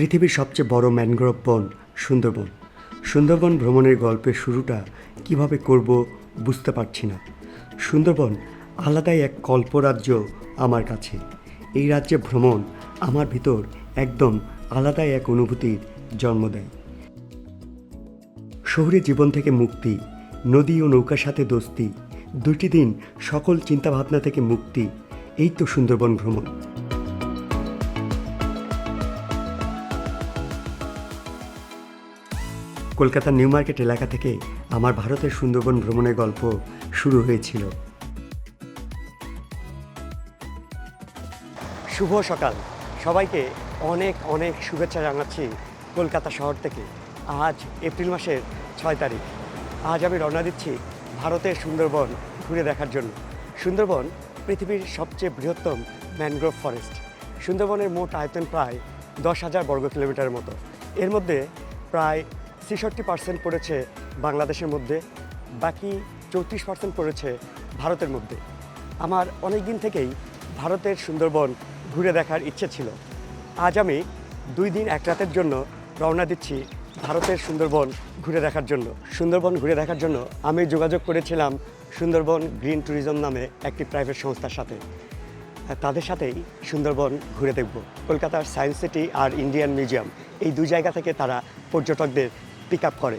পৃথিবীর সবচেয়ে বড় ম্যানগ্রোভ বন সুন্দরবন। সুন্দরবন ভ্রমণের গল্পের শুরুটা কীভাবে করব বুঝতে পারছি না। সুন্দরবন আলাদাই এক কল্পরাজ্য আমার কাছে। এই রাজ্যে ভ্রমণ আমার ভিতর একদম আলাদাই এক অনুভূতির জন্ম দেয়। শহুরে জীবন থেকে মুক্তি, নদী ও নৌকার সাথে দোস্তি, দুটি দিন সকল চিন্তাভাবনা থেকে মুক্তি, এই তো সুন্দরবন ভ্রমণ। কলকাতার নিউ মার্কেট এলাকা থেকে আমার ভারতের সুন্দরবন ভ্রমণের গল্প শুরু হয়েছিল। শুভ সকাল। সবাইকে অনেক অনেক শুভেচ্ছা জানাচ্ছি কলকাতা শহর থেকে। আজ এপ্রিল মাসের ছয় তারিখ। আজ আমি রওনা দিচ্ছি ভারতের সুন্দরবন ঘুরে দেখার জন্য। সুন্দরবন পৃথিবীর সবচেয়ে বৃহত্তম ম্যানগ্রোভ ফরেস্ট। সুন্দরবনের মোট আয়তন প্রায় দশ হাজার বর্গ কিলোমিটারের মতো। এর মধ্যে প্রায় ছেষট্টি পার্সেন্ট পড়েছে বাংলাদেশের মধ্যে, বাকি চৌত্রিশ পার্সেন্ট পড়েছে ভারতের মধ্যে। আমার অনেক দিন থেকেই ভারতের সুন্দরবন ঘুরে দেখার ইচ্ছে ছিল। আজ আমি দুই দিন এক রাতের জন্য রওনা দিচ্ছি ভারতের সুন্দরবন ঘুরে দেখার জন্য। সুন্দরবন ঘুরে দেখার জন্য আমি যোগাযোগ করেছিলাম সুন্দরবন গ্রিন ট্যুরিজম নামে একটি প্রাইভেট সংস্থার সাথে। তাদের সাথেই সুন্দরবন ঘুরে দেখব। কলকাতার সায়েন্স সিটি আর ইন্ডিয়ান মিউজিয়াম, এই দুই জায়গা থেকে তারা পর্যটকদের পিক আপ করে।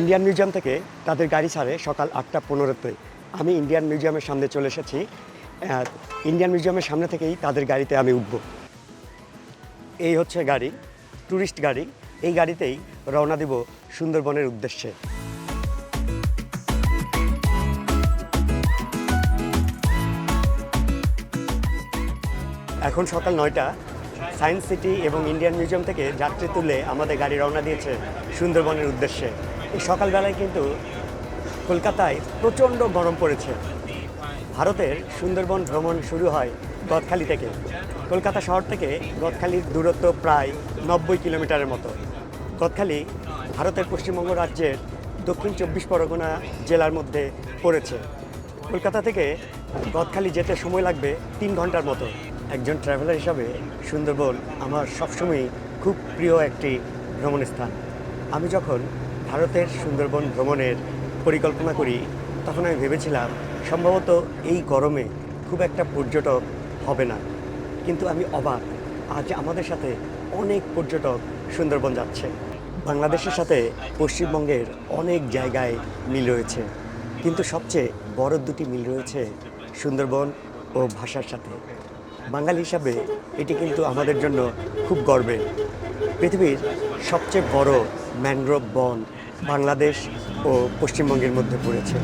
ইন্ডিয়ান মিউজিয়াম থেকে তাদের গাড়ি ছাড়ে সকাল আটটা পনেরোতে। আমি ইন্ডিয়ান মিউজিয়ামের সামনে চলে এসেছি। ইন্ডিয়ান মিউজিয়ামের সামনে থেকেই তাদের গাড়িতে আমি উঠব। এই হচ্ছে গাড়ি ট্যুরিস্ট গাড়ি। এই গাড়িতেই রওনা দিব সুন্দরবনের উদ্দেশ্যে। এখন সকাল নয়টা। সায়েন্স সিটি এবং ইন্ডিয়ান মিউজিয়াম থেকে যাত্রী তুলে আমাদের গাড়ি রওনা দিয়েছে সুন্দরবনের উদ্দেশ্যে। এই সকালবেলায় কিন্তু কলকাতায় প্রচণ্ড গরম পড়েছে। ভারতের সুন্দরবন ভ্রমণ শুরু হয় গদখালি থেকে। কলকাতা শহর থেকে গদখালির দূরত্ব প্রায় নব্বই কিলোমিটারের মতো। গদখালি ভারতের পশ্চিমবঙ্গ রাজ্যের দক্ষিণ চব্বিশ পরগনা জেলার মধ্যে পড়েছে। কলকাতা থেকে গদখালি যেতে সময় লাগবে তিন ঘণ্টার মতো। একজন ট্রাভেলার হিসাবে সুন্দরবন আমার সবসময়ই খুব প্রিয় একটি ভ্রমণ স্থান আমি যখন ভারতের সুন্দরবন ভ্রমণের পরিকল্পনা করি, তখন আমি ভেবেছিলাম সম্ভবত এই গরমে খুব একটা পর্যটক হবে না। কিন্তু আমি অবাক আজ আমাদের সাথে অনেক পর্যটক সুন্দরবন যাচ্ছে। বাংলাদেশের সাথে পশ্চিমবঙ্গের অনেক জায়গায় মিল রয়েছে। কিন্তু সবচেয়ে বড় দুটি মিল রয়েছে সুন্দরবন ও ভাষার সাথে। বাঙালি হিসাবে এটি কিন্তু আমাদের জন্য খুব গর্বের। পৃথিবীর সবচেয়ে বড় ম্যানগ্রোভ বন বাংলাদেশ ও পশ্চিমবঙ্গের মধ্যে পড়েছে।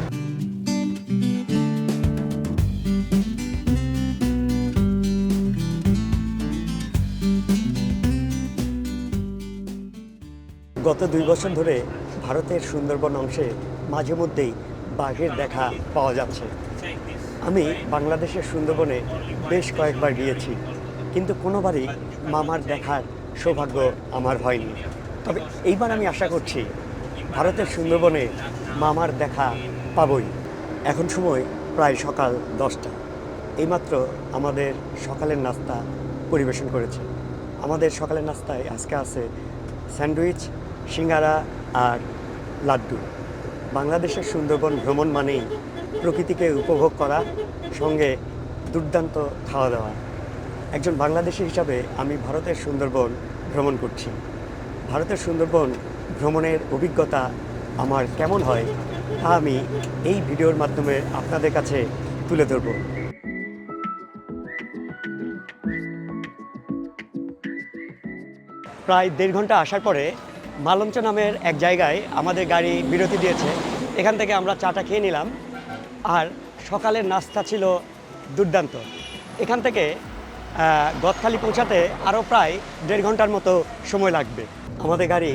গত দুই বছর ধরে ভারতের সুন্দরবন অংশে মাঝে মধ্যেই বাঘের দেখা পাওয়া যাচ্ছে। আমি বাংলাদেশের সুন্দরবনে বেশ কয়েকবার গিয়েছি, কিন্তু কোনোবারই মামার দেখার সৌভাগ্য আমার হয়নি। তবে এইবার আমি আশা করছি ভারতের সুন্দরবনে মামার দেখা পাবই। এখন সময় প্রায় সকাল দশটা। এইমাত্র আমাদের সকালের নাস্তা পরিবেশন করেছে। আমাদের সকালের নাস্তায় আজকে আছে স্যান্ডউইচ, সিঙ্গারা আর লাড্ডু। বাংলাদেশের সুন্দরবন ভ্রমণ মানেই প্রকৃতিকে উপভোগ করা, সঙ্গে দুর্দান্ত খাওয়া দাওয়া। একজন বাংলাদেশি হিসাবে আমি ভারতের সুন্দরবন ভ্রমণ করছি। ভারতের সুন্দরবন ভ্রমণের অভিজ্ঞতা আমার কেমন হয়, তা আমি এই ভিডিওর মাধ্যমে আপনাদের কাছে তুলে ধরব। প্রায় দেড় ঘণ্টা আসার পরে মালঞ্চ নামের এক জায়গায় আমাদের গাড়ি বিরতি দিয়েছে। এখান থেকে আমরা চাটা খেয়ে নিলাম। আর সকালের নাস্তা ছিল দুর্দান্ত। এখান থেকে গদখালি পৌঁছাতে আরও প্রায় দেড় ঘণ্টার মতো সময় লাগবে। আমাদের গাড়ি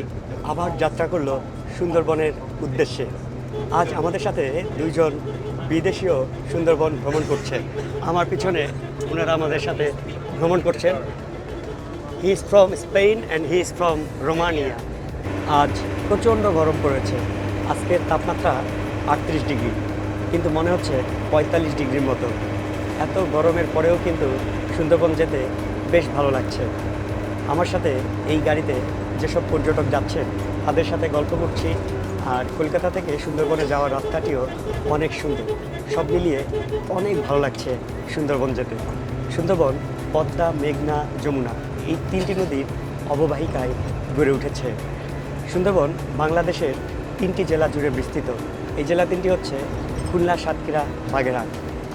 আবার যাত্রা করল সুন্দরবনের উদ্দেশ্যে। আজ আমাদের সাথে দুইজন বিদেশিও সুন্দরবন ভ্রমণ করছে আমার পিছনে ওনারা আমাদের সাথে ভ্রমণ করছেন। He is from Spain and he is from Romania আজ প্রচণ্ড গরম পড়েছে। আজকের তাপমাত্রা আটত্রিশ ডিগ্রি। কিন্তু মনে হচ্ছে পঁয়তাল্লিশ ডিগ্রির মতো। এত গরমের পরেও কিন্তু সুন্দরবন যেতে বেশ ভালো লাগছে। আমার সাথে এই গাড়িতে যেসব পর্যটক যাচ্ছেন, তাদের সাথে গল্প করছি আর কলকাতা থেকে সুন্দরবনে যাওয়ার রাস্তাটিও অনেক সুন্দর। সব মিলিয়ে অনেক ভালো লাগছে সুন্দরবন যেতে। সুন্দরবন, পদ্মা, মেঘনা, যমুনা এই তিনটি নদীর অববাহিকায় গড়ে উঠেছে। সুন্দরবন বাংলাদেশের তিনটি জেলা জুড়ে বিস্তৃত। এই জেলা তিনটি হচ্ছে খুলনা, সাতক্ষীরা, বাগেরহাট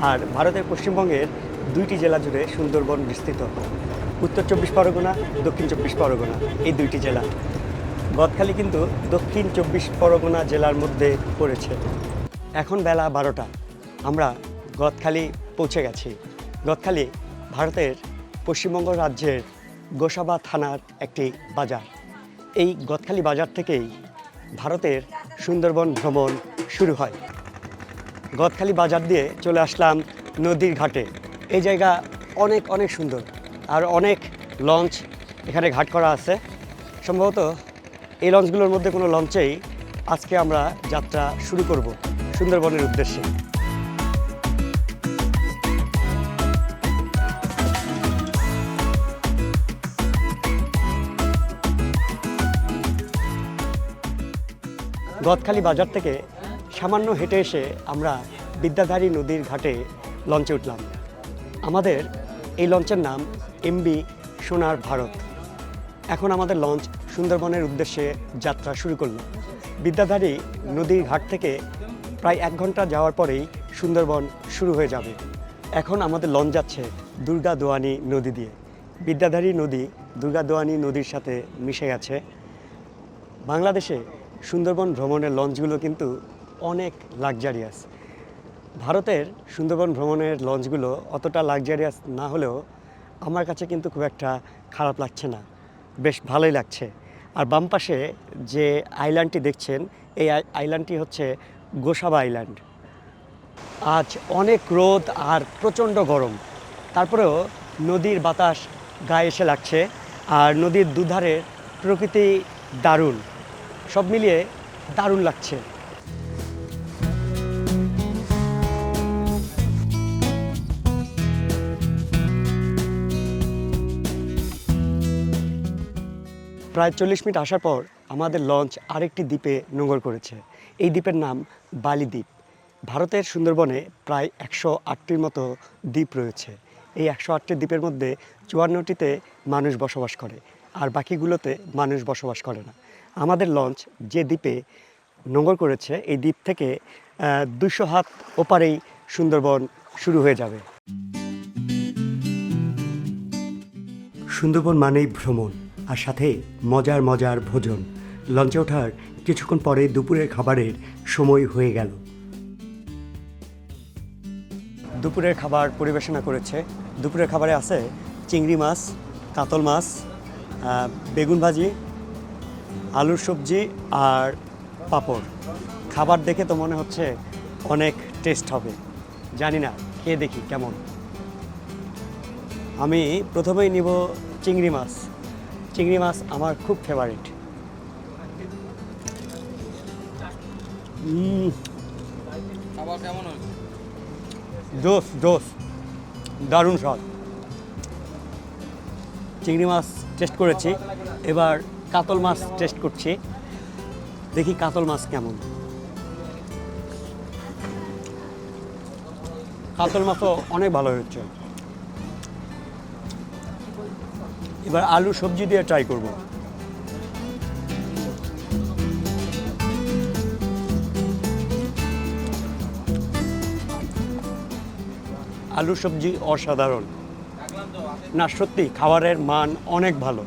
আর ভারতের পশ্চিমবঙ্গের দুইটি জেলা জুড়ে সুন্দরবন বিস্তৃত। উত্তর চব্বিশ পরগনা, দক্ষিণ চব্বিশ পরগনা এই দুইটি জেলা। গদখালি কিন্তু দক্ষিণ চব্বিশ পরগনা জেলার মধ্যে পড়েছে। এখন বেলা বারোটা। আমরা গদখালি পৌঁছে গেছি। গদখালি ভারতের পশ্চিমবঙ্গ রাজ্যের গোসাবা থানার একটি বাজার। এই গদখালি বাজার থেকেই ভারতের সুন্দরবন ভ্রমণ শুরু হয়। গদখালি বাজার দিয়ে চলে আসলাম নদীর ঘাটে। এই জায়গা অনেক অনেক সুন্দর আর অনেক লঞ্চ এখানে ঘাট করা আছে। সম্ভবত এই লঞ্চগুলোর মধ্যে কোনো লঞ্চেই আজকে আমরা যাত্রা শুরু করব সুন্দরবনের উদ্দেশ্যে। গদখালি বাজার থেকে সামান্য হেঁটে এসে আমরা বিদ্যাধারী নদীর ঘাটে লঞ্চে উঠলাম। আমাদের এই লঞ্চের নাম এমবি সোনার ভারত। এখন আমাদের লঞ্চ সুন্দরবনের উদ্দেশ্যে যাত্রা শুরু করল। বিদ্যাধারী নদীর ঘাট থেকে প্রায় এক ঘণ্টা যাওয়ার পরেই সুন্দরবন শুরু হয়ে যাবে। এখন আমাদের লঞ্চ যাচ্ছে দুর্গা দোয়ানি নদী দিয়ে। বিদ্যাধারী নদী দুর্গা দোয়ানি নদীর সাথে মিশে গেছে। বাংলাদেশে সুন্দরবন ভ্রমণের লঞ্চগুলো কিন্তু অনেক লাক্সারিয়াস ভারতের সুন্দরবন ভ্রমণের লঞ্চগুলো অতটা লাক্সারিয়াস না হলেও আমার কাছে কিন্তু খুব একটা খারাপ লাগছে না। বেশ ভালোই লাগছে। আর বাম পাশে যে আইল্যান্ডটি দেখছেন, এই আই- আইল্যান্ডটি হচ্ছে গোসাবা আইল্যান্ড আজ অনেক রোদ আর প্রচণ্ড গরম। তারপরেও নদীর বাতাস গায়ে এসে লাগছে আর নদীর দুধারের প্রকৃতি দারুণ। সব মিলিয়ে দারুণ লাগছে। প্রায় চল্লিশ মিনিট আসার পর আমাদের লঞ্চ আরেকটি দ্বীপে নোঙর করেছে। এই দ্বীপের নাম বালি দ্বীপ। ভারতের সুন্দরবনে প্রায় একশো আটটির মতো দ্বীপ রয়েছে। এই একশো আটটি দ্বীপের মধ্যে চুয়ান্নটিতে মানুষ বসবাস করে আর বাকিগুলোতে মানুষ বসবাস করে না। আমাদের লঞ্চ যে দ্বীপে নোঙর করেছে, এই দ্বীপ থেকে দুশো হাত ওপারেই সুন্দরবন শুরু হয়ে যাবে। সুন্দরবন মানেই ভ্রমণ। আর সাথে মজার মজার ভোজন। লঞ্চে ওঠার কিছুক্ষণ পরে দুপুরের খাবারের সময় হয়ে গেল। দুপুরের খাবার পরিবেশনা করেছে। দুপুরের খাবারে আছে চিংড়ি মাছ, কাতল মাছ বেগুন ভাজি, আলুর সবজি আর পাঁপড়। খাবার দেখে তো মনে হচ্ছে অনেক টেস্ট হবে। জানি না, খেয়ে দেখি কেমন। আমি প্রথমেই নিব চিংড়ি মাছ। চিংড়ি মাছ আমার খুব ফেভারিট জোস জোস দারুণ স্বাদ। চিংড়ি মাছ টেস্ট করেছি। এবার কাতল মাছ টেস্ট করছি। দেখি কাতল মাছ কেমন। কাতল মাছও অনেক ভালো হচ্ছে এবার আলু সবজি দিয়ে ট্রাই করব। আলু সবজি অসাধারণ। না, সত্যি, খাবারের মান অনেক ভালো।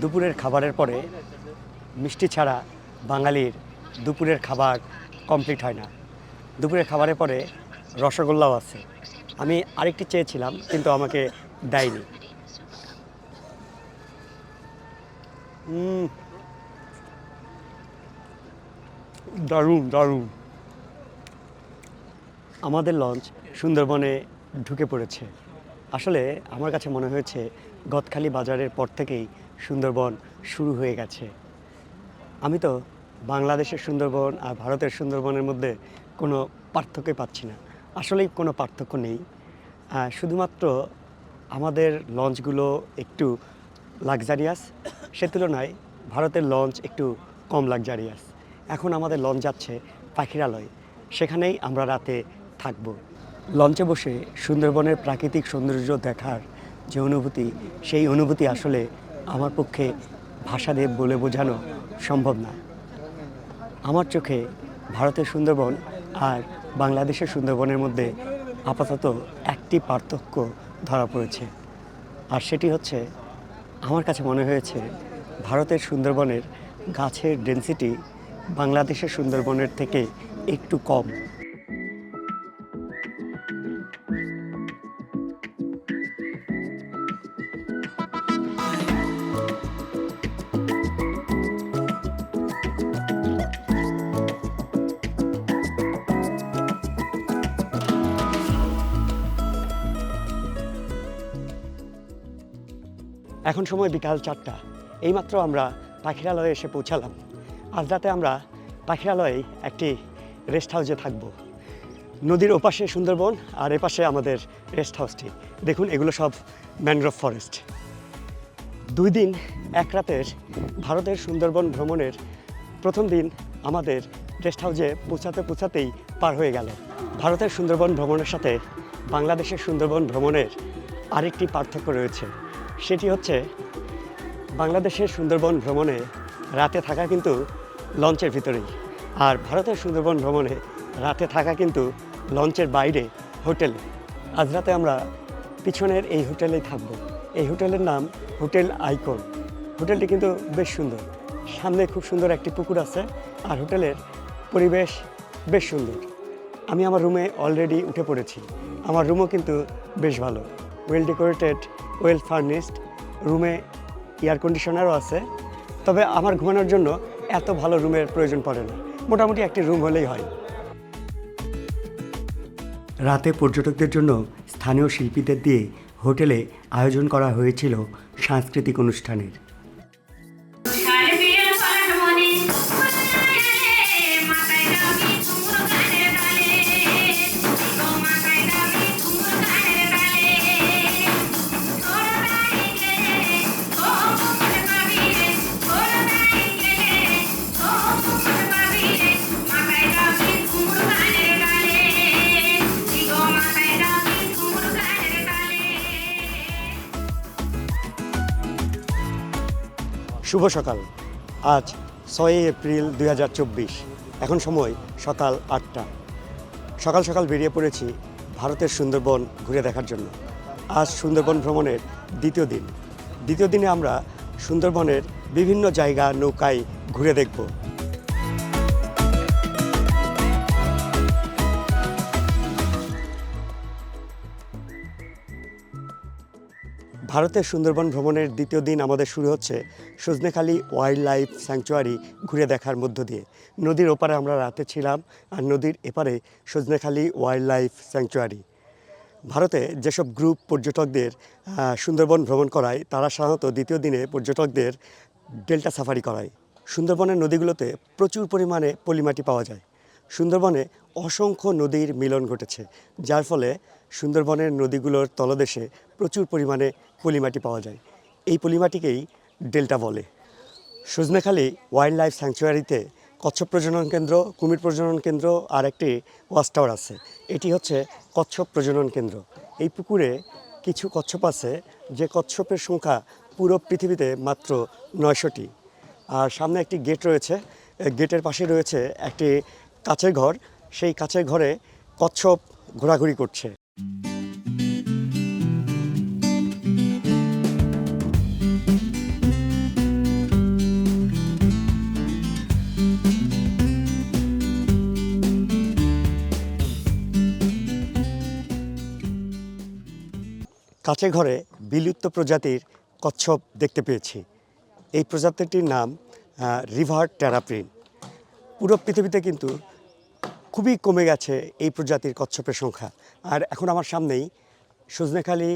দুপুরের খাবারের পরে মিষ্টি ছাড়া বাঙালির দুপুরের খাবার কমপ্লিট হয় না। দুপুরের খাবারের পরে রসগোল্লাও আছে। আমি আরেকটি চেয়েছিলাম, কিন্তু আমাকে দেয়নি। দারুণ দারুণ। আমাদের লঞ্চ সুন্দরবনে ঢুকে পড়েছে। আসলে আমার কাছে মনে হয়েছে গতখালি বাজারের পর থেকেই সুন্দরবন শুরু হয়ে গেছে। আমি তো বাংলাদেশের সুন্দরবন আর ভারতের সুন্দরবনের মধ্যে কোনো পার্থক্যই পাচ্ছি না। আসলেই কোনো পার্থক্য নেই। শুধুমাত্র আমাদের লঞ্চগুলো একটু লাক্সারিয়াস সে তুলনায় ভারতের লঞ্চ একটু কম লাক্সারিয়াস এখন আমাদের লঞ্চ যাচ্ছে পাখিরালয়। সেখানেই আমরা রাতে থাকব। লঞ্চে বসে সুন্দরবনের প্রাকৃতিক সৌন্দর্য দেখার যে অনুভূতি, সেই অনুভূতি আসলে আমার পক্ষে ভাষা দিয়ে বলে বোঝানো সম্ভব না। আমার চোখে ভারতের সুন্দরবন আর বাংলাদেশের সুন্দরবনের মধ্যে আপাতত একটি পার্থক্য ধরা পড়েছে। আর সেটি হচ্ছে আমার কাছে মনে হয়েছে ভারতের সুন্দরবনের গাছের ডেন্সিটি বাংলাদেশের সুন্দরবনের থেকে একটু কম। এখন সময় বিকাল চারটা, এইমাত্র আমরা পাখিরালয়ে এসে পৌঁছালাম। আজ রাতে আমরা পাখিরালয়ে একটি রেস্ট হাউসে থাকব। নদীর ওপাশে সুন্দরবন আর এপাশে আমাদের রেস্ট হাউসটি দেখুন, এগুলো সব ম্যানগ্রোভ ফরেস্ট দুই দিন, এক রাতের ভারতের সুন্দরবন ভ্রমণের প্রথম দিন আমাদের রেস্ট হাউসে পৌঁছাতে পৌঁছাতেই পার হয়ে গেল। ভারতের সুন্দরবন ভ্রমণের সাথে বাংলাদেশের সুন্দরবন ভ্রমণের আরেকটি পার্থক্য রয়েছে। সেটি হচ্ছে বাংলাদেশের সুন্দরবন ভ্রমণে রাতে থাকা কিন্তু লঞ্চের ভিতরেই। আর ভারতের সুন্দরবন ভ্রমণে রাতে থাকা কিন্তু লঞ্চের বাইরে হোটেলে। আজ রাতে আমরা পিছনের এই হোটেলেই থাকব। এই হোটেলের নাম হোটেল আইকন। হোটেলটি কিন্তু বেশ সুন্দর। সামনে খুব সুন্দর একটি পুকুর আছে আর হোটেলের পরিবেশ বেশ সুন্দর। আমি আমার রুমে অলরেডি উঠে পড়েছি। আমার রুমও কিন্তু বেশ ভালো। ওয়েল ডেকোরেটেড ওয়েল ফার্নিশড, রুমে এয়ার কন্ডিশনারও আছে। তবে আমার ঘুমানোর জন্য এত ভালো রুমের প্রয়োজন পড়ে না। মোটামুটি একটি রুম হলেই হয়। রাতে পর্যটকদের জন্য স্থানীয় শিল্পীদের দিয়ে হোটেলে আয়োজন করা হয়েছিল সাংস্কৃতিক অনুষ্ঠানের। শুভ সকাল। আজ ছয়ই এপ্রিল দুই হাজার চব্বিশ। এখন সময় সকাল আটটা। সকাল সকাল বেরিয়ে পড়েছি ভারতের সুন্দরবন ঘুরে দেখার জন্য। আজ সুন্দরবন ভ্রমণের দ্বিতীয় দিন। দ্বিতীয় দিনে আমরা সুন্দরবনের বিভিন্ন জায়গা, নৌকায় ঘুরে দেখব। ভারতের সুন্দরবন ভ্রমণের দ্বিতীয় দিন আমাদের শুরু হচ্ছে সজনেখালি ওয়াইল্ড লাইফ স্যাংচুয়ারি ঘুরে দেখার মধ্য দিয়ে। নদীর ওপারে আমরা রাতে ছিলাম আর নদীর এপারে সজনেখালি ওয়াইল্ড লাইফ স্যাংচুয়ারি। ভারতে যেসব গ্রুপ পর্যটকদের সুন্দরবন ভ্রমণ করায়, তারা সাধারণত দ্বিতীয় দিনে পর্যটকদের ডেল্টা সাফারি করায়। সুন্দরবনের নদীগুলোতে প্রচুর পরিমাণে পলিমাটি পাওয়া যায়। সুন্দরবনে অসংখ্য নদীর মিলন ঘটেছে, যার ফলে সুন্দরবনের নদীগুলোর তলদেশে প্রচুর পরিমাণে পলিমাটি পাওয়া যায়। এই পলিমাটিকেই ডেল্টা বলে। সজনেখালি ওয়াইল্ড লাইফ স্যাংচুয়ারিতে কচ্ছপ প্রজনন কেন্দ্র, কুমির প্রজনন কেন্দ্র আর একটি ওয়াচ টাওয়ার আছে। এটি হচ্ছে কচ্ছপ প্রজনন কেন্দ্র। এই পুকুরে কিছু কচ্ছপ আছে, যে কচ্ছপের সংখ্যা পুরো পৃথিবীতে মাত্র নয়শোটি। আর সামনে একটি গেট রয়েছে। গেটের পাশে রয়েছে একটি কাছের ঘর। সেই কাছের ঘরে কচ্ছপ ঘোরাঘুরি করছে। কাছে ঘরে বিলুপ্ত প্রজাতির কচ্ছপ দেখতে পেয়েছি। এই প্রজাতিটির নাম রিভার ট্যারাপ্রিন পুরো পৃথিবীতে কিন্তু খুবই কমে গেছে এই প্রজাতির কচ্ছপের সংখ্যা। আর এখন আমার সামনেই সজনেখালি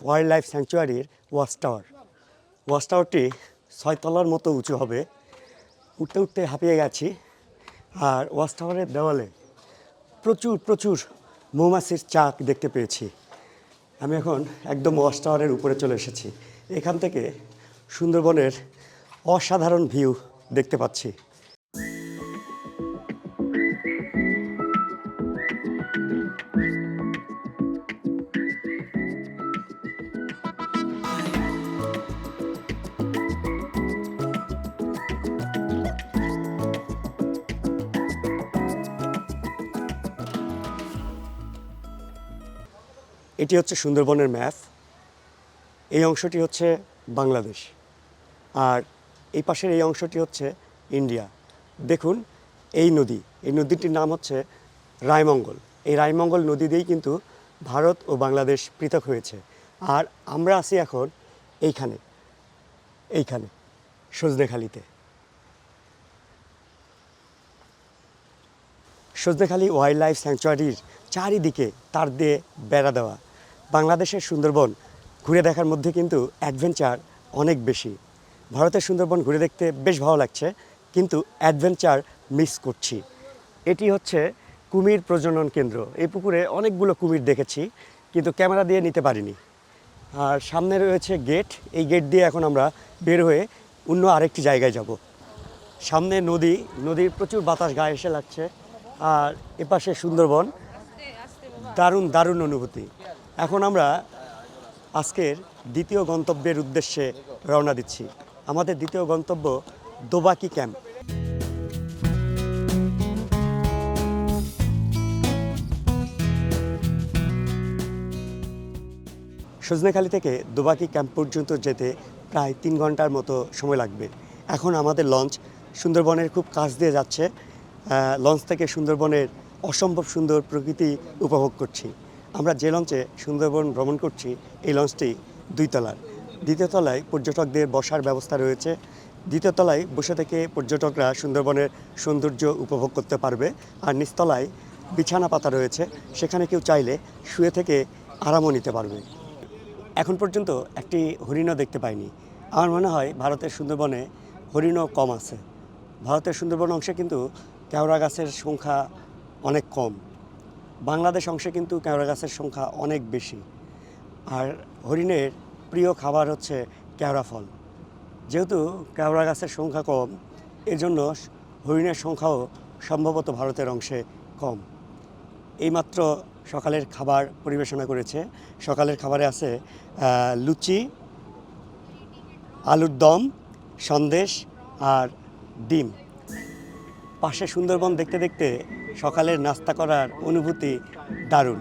ওয়াইল্ড লাইফ স্যাংচুয়ারির ওয়াচ টাওয়ার। ওয়াচ টাওয়ারটি ছয়তলার মতো উঁচু হবে। উঠতে উঠতে হাঁপিয়ে গেছি। আর ওয়াচ টাওয়ারের দেওয়ালে প্রচুর প্রচুর মৌমাছির চাক দেখতে পেয়েছি। আমি এখন একদম ওয়াচ টাওয়ারের উপরে চলে এসেছি। এখান থেকে সুন্দরবনের অসাধারণ ভিউ দেখতে পাচ্ছি। এটি হচ্ছে সুন্দরবনের ম্যাপ, এই অংশটি হচ্ছে বাংলাদেশ, আর এই পাশের এই অংশটি হচ্ছে ইন্ডিয়া। দেখুন, এই নদী, এই নদীটির নাম হচ্ছে রায়মঙ্গল। এই রায়মঙ্গল নদী দিয়েই কিন্তু ভারত ও বাংলাদেশ পৃথক হয়েছে। আর আমরা আছি এখন এইখানে এইখানে, সজনেখালিতে। সজনেখালি ওয়াইল্ড লাইফ স্যাংচুয়ারির চারিদিকে তার দিয়ে বেড়া দেওয়া। বাংলাদেশের সুন্দরবন ঘুরে দেখার মধ্যে কিন্তু অ্যাডভেঞ্চার অনেক বেশি। ভারতের সুন্দরবন ঘুরে দেখতে বেশ ভালো লাগছে কিন্তু অ্যাডভেঞ্চার মিস করছি। এটি হচ্ছে কুমির প্রজনন কেন্দ্র। এই পুকুরে অনেকগুলো কুমির দেখেছি কিন্তু ক্যামেরা দিয়ে নিতে পারিনি। আর সামনে রয়েছে গেট এই গেট দিয়ে এখন আমরা বের হয়ে অন্য আরেকটি জায়গায় যাব। সামনে নদী নদীর প্রচুর বাতাস গায়ে এসে লাগছে। আর এপাশে সুন্দরবন দারুণ দারুণ অনুভূতি। এখন আমরা আজকের দ্বিতীয় গন্তব্যের উদ্দেশ্যে রওনা দিচ্ছি। আমাদের দ্বিতীয় গন্তব্য দোবাকি ক্যাম্প। সজনেখালি থেকে দোবাকি ক্যাম্প পর্যন্ত যেতে প্রায় তিন ঘণ্টার মতো সময় লাগবে। এখন আমাদের লঞ্চ সুন্দরবনের খুব কাছ দিয়ে যাচ্ছে। লঞ্চ থেকে সুন্দরবনের অসম্ভব সুন্দর প্রকৃতি উপভোগ করছি। আমরা যে লঞ্চে সুন্দরবন ভ্রমণ করছি, এই লঞ্চটি দুই তলার। দ্বিতীয় তলায় পর্যটকদের বসার ব্যবস্থা রয়েছে। দ্বিতীয় তলায় বসে থেকে পর্যটকরা সুন্দরবনের সৌন্দর্য উপভোগ করতে পারবে। আর নিচতলায় বিছানা পাতা রয়েছে। সেখানে কেউ চাইলে শুয়ে থেকে আরামও নিতে পারবে। এখন পর্যন্ত একটি হরিণও দেখতে পাইনি। আমার মনে হয় ভারতের সুন্দরবনে হরিণও কম আছে। ভারতের সুন্দরবন অংশে কিন্তু কেওড়া গাছের সংখ্যা অনেক কম। বাংলাদেশ অংশে কিন্তু কেওড়া গাছের সংখ্যা অনেক বেশি। আর হরিণের প্রিয় খাবার হচ্ছে কেওড়া ফল। যেহেতু কেওড়া গাছের সংখ্যা কম, এজন্য হরিণের সংখ্যাও সম্ভবত ভারতের অংশে কম। এইমাত্র সকালের খাবার পরিবেশনা করেছে। সকালের খাবারে আছে লুচি, আলুর দম, সন্দেশ আর ডিম। পাশে সুন্দরবন দেখতে দেখতে সকালের নাস্তা করার অনুভূতি দারুণ।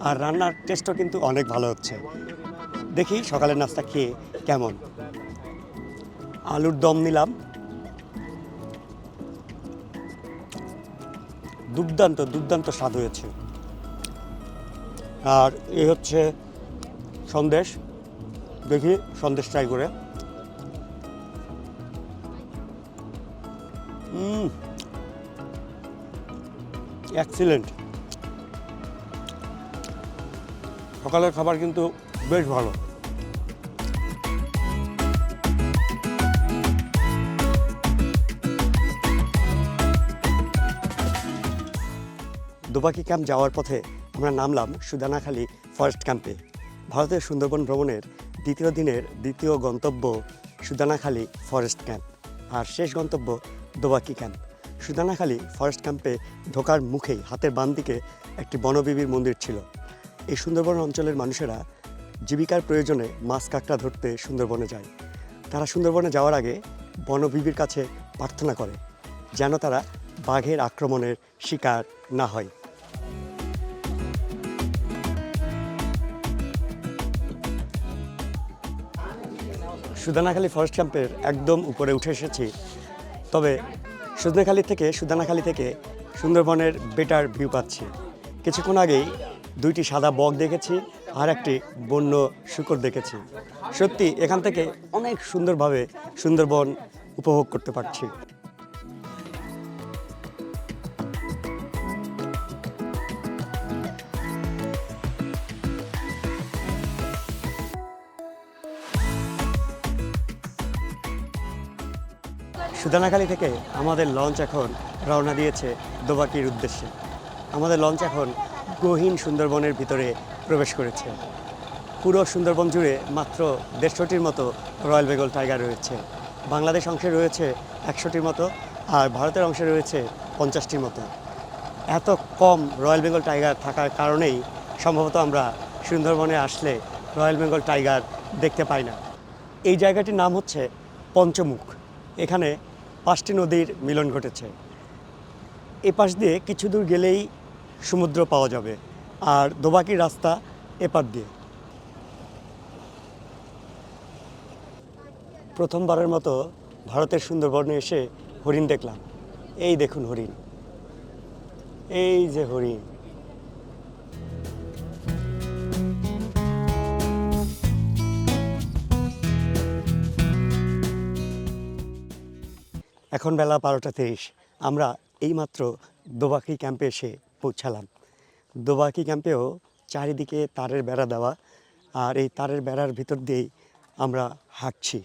আর রান্নার টেস্টও কিন্তু অনেক ভালো হচ্ছে। দেখি সকালের নাস্তা খেয়ে কেমন। আলুর দম নিলাম। দুর্দান্ত দুর্দান্ত স্বাদ হয়েছে। আর এ হচ্ছে সন্দেশ। দেখি সন্দেশ ট্রাই করে। এক্সিলেন্ট সকালের খাবার কিন্তু বেশ ভালো। দুবাকি ক্যাম্প যাওয়ার পথে আমরা নামলাম সুদানাখালি ফরেস্ট ক্যাম্পে। ভারতের সুন্দরবন ভ্রমণের দ্বিতীয় দিনের দ্বিতীয় গন্তব্য সুদানাখালি ফরেস্ট ক্যাম্প। আর শেষ গন্তব্য দোবাকি ক্যাম্প। সুদানাখালি ফরেস্ট ক্যাম্পে ঢোকার মুখেই হাতের বাম দিকে একটি বনবিবির মন্দির ছিল। এই সুন্দরবন অঞ্চলের মানুষেরা জীবিকার প্রয়োজনে মাছ কাঁকড়া ধরতে সুন্দরবনে যায়। তারা সুন্দরবনে যাওয়ার আগে বনবিবির কাছে প্রার্থনা করে, যেন তারা বাঘের আক্রমণের শিকার না হয়। সুদানাখালী ফরেস্ট ক্যাম্পের একদম উপরে উঠে এসেছি, তবে সুদানাখালী থেকে সুদানাখালী থেকে সুন্দরবনের বেটার ভিউ পাচ্ছি। কিছুক্ষণ আগেই দুইটি সাদা বক দেখেছি আর একটি বন্য শুকর দেখেছি। সত্যি, এখান থেকে অনেক সুন্দরভাবে সুন্দরবন উপভোগ করতে পারছি। সুদানাখালী থেকে আমাদের লঞ্চ এখন রওনা দিয়েছে দোবাকির উদ্দেশ্যে। আমাদের লঞ্চ এখন গহীন সুন্দরবনের ভিতরে প্রবেশ করেছে। পুরো সুন্দরবন জুড়ে মাত্র দেড়শোটির মতো রয়্যাল বেঙ্গল টাইগার রয়েছে। বাংলাদেশ অংশে রয়েছে একশোটির মতো আর ভারতের অংশে রয়েছে পঞ্চাশটির মতো। এত কম রয়্যাল বেঙ্গল টাইগার থাকার কারণেই সম্ভবত আমরা সুন্দরবনে আসলে রয়্যাল বেঙ্গল টাইগার দেখতে পাই না। এই জায়গাটির নাম হচ্ছে পঞ্চমুখ। এখানে পাঁচটি নদীর মিলন ঘটেছে। এ পাশ দিয়ে কিছু দূর গেলেই সমুদ্র পাওয়া যাবে আর দোবাকি রাস্তা এপার দিয়ে। প্রথমবারের মতো ভারতের সুন্দরবনে এসে হরিণ দেখলাম। এই দেখুন হরিণ। এই যে হরিণ। এখন বেলা বারোটা তেইশ আমরা এইমাত্র দোবাকি ক্যাম্পে এসে পৌঁছালাম। দোবাকি ক্যাম্পেও চারিদিকে তারের বেড়া দেওয়া আর এই তারের বেড়ার ভিতর দিয়েই আমরা হাঁটছি।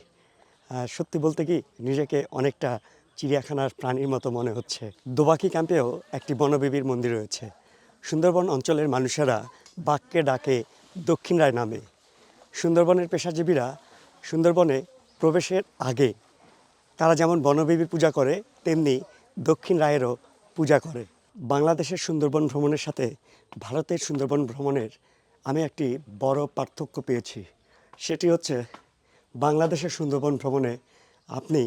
সত্যি বলতে কি, নিজেকে অনেকটা চিড়িয়াখানার প্রাণীর মতো মনে হচ্ছে। দোবাকি ক্যাম্পেও একটি বনবিবির মন্দির রয়েছে। সুন্দরবন অঞ্চলের মানুষেরা বাঘকে ডাকে দক্ষিণ রায় নামে। সুন্দরবনের পেশাজীবীরা সুন্দরবনে প্রবেশের আগে তারা যেমন বনবিবি পূজা করে, তেমনি দক্ষিণ রায়েরও পূজা করে। বাংলাদেশের সুন্দরবন ভ্রমণের সাথে ভারতের সুন্দরবন ভ্রমণের আমি একটি বড় পার্থক্য পেয়েছি। সেটি হচ্ছে, বাংলাদেশের সুন্দরবন ভ্রমণে আপনি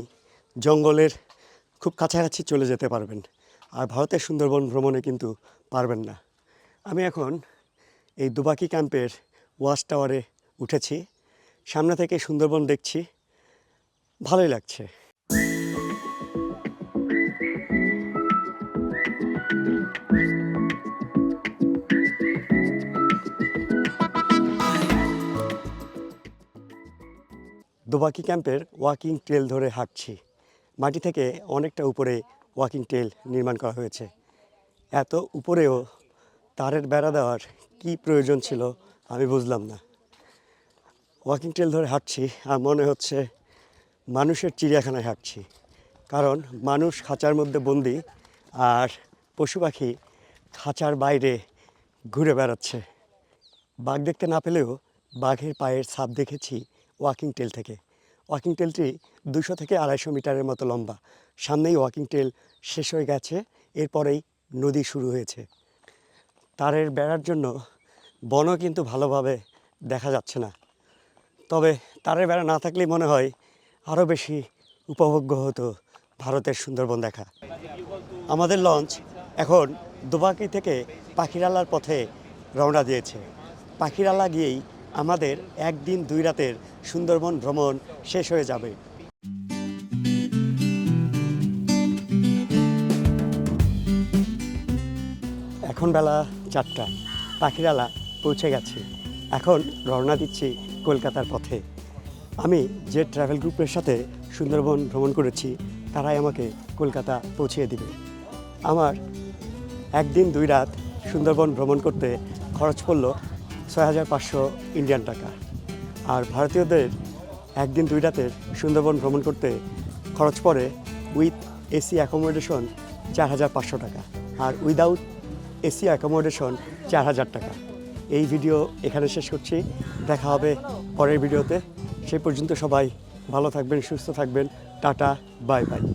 জঙ্গলের খুব কাছাকাছি চলে যেতে পারবেন, আর ভারতের সুন্দরবন ভ্রমণে কিন্তু পারবেন না। আমি এখন এই দুবাকি ক্যাম্পের ওয়াচ টাওয়ারে উঠেছি। সামনে থেকে সুন্দরবন দেখছি। ভালোই লাগছে। দোবাকি ক্যাম্পের ওয়াকিং ট্রেল ধরে হাঁটছি। মাটি থেকে অনেকটা উপরে ওয়াকিং ট্রেল নির্মাণ করা হয়েছে। এত উপরেও তারের বেড়া দেওয়ার কী প্রয়োজন ছিল আমি বুঝলাম না। ওয়াকিং ট্রেল ধরে হাঁটছি আর মনে হচ্ছে মানুষের চিড়িয়াখানায় হাঁটছি। কারণ মানুষ খাঁচার মধ্যে বন্দি আর পশু পাখি খাঁচার বাইরে ঘুরে বেড়াচ্ছে। বাঘ দেখতে না পেলেও বাঘের পায়ের ছাপ দেখেছি ওয়াকিং টেল থেকে। ওয়াকিং টেলটি দুশো থেকে আড়াইশো মিটারের মতো লম্বা। সামনেই ওয়াকিং টেল শেষ হয়ে গেছে, এরপরেই নদী শুরু হয়েছে। তারের বেড়ার জন্য বনও কিন্তু ভালোভাবে দেখা যাচ্ছে না। তবে তারের বেড়া না থাকলেই মনে হয় আরও বেশি উপভোগ্য হতো ভারতের সুন্দরবন দেখা। আমাদের লঞ্চ এখন দুবাকি থেকে পাখিরালার পথে রওনা দিয়েছে। পাখিরালা গিয়েই আমাদের একদিন দুই রাতের সুন্দরবন ভ্রমণ শেষ হয়ে যাবে। এখন বেলা চারটা, পাখিরালা পৌঁছে গেছে। এখন রওনা দিচ্ছি কলকাতার পথে। আমি যে ট্রাভেল গ্রুপের সাথে সুন্দরবন ভ্রমণ করেছি, তারাই আমাকে কলকাতা পৌঁছিয়ে দিবে। আমার একদিন দুই রাত সুন্দরবন ভ্রমণ করতে খরচ পড়ল ছয় হাজার পাঁচশো ইন্ডিয়ান টাকা। আর ভারতীয়দের একদিন দুই রাতের সুন্দরবন ভ্রমণ করতে খরচ পড়ে উইথ এসি অ্যাকোমোডেশন চার হাজার পাঁচশো টাকা আর উইদাউট এসি অ্যাকোমোডেশন চার হাজার টাকা। এই ভিডিও এখানে শেষ করছি। দেখা হবে পরের ভিডিওতে। সেই পর্যন্ত সবাই ভালো থাকবেন, সুস্থ থাকবেন। Tata, bye bye.